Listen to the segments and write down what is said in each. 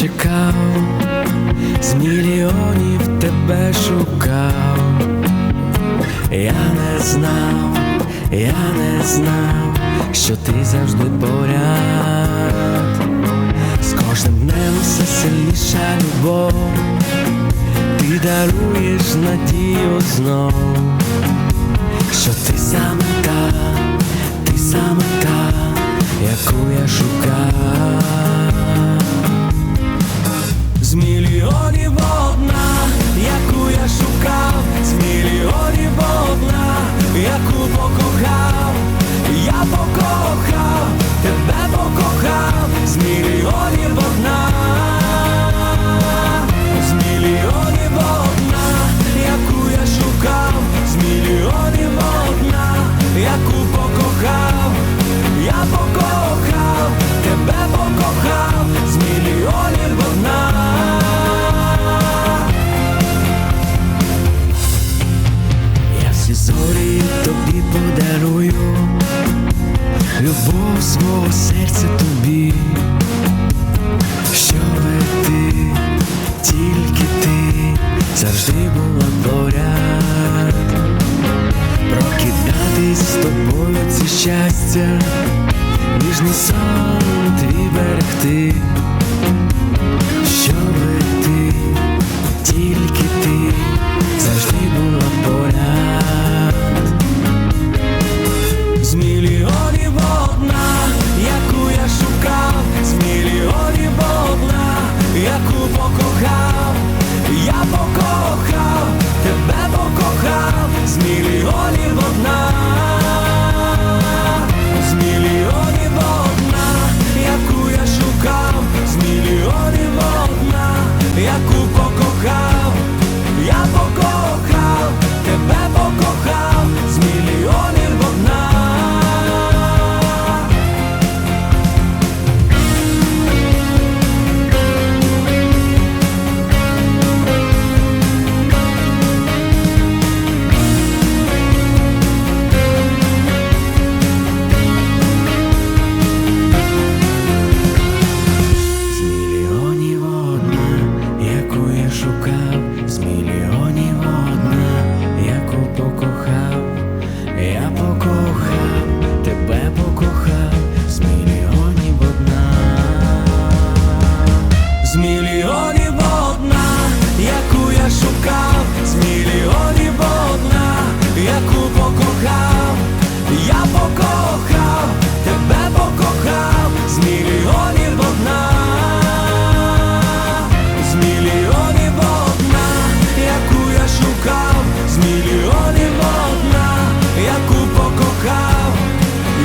чекав, з мільйонів тебе шукав. Я не знав, я не знав, що ти завжди поряд. З кожним днем все сильніша любов, ти даруєш надію знов, що ти саме та, ти саме та, яку я шукав. Мільйонів одна, яку я шукав, з мільйонів одна, яку покохав, я покохав, подарую, любов свого серця тобі, щоби ти, тільки ти завжди була поряд, прокидатись з тобою це щастя, ніжний сон твій берегти, щоби ти,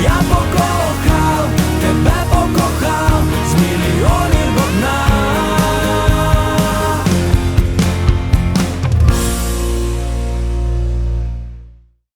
Я покорю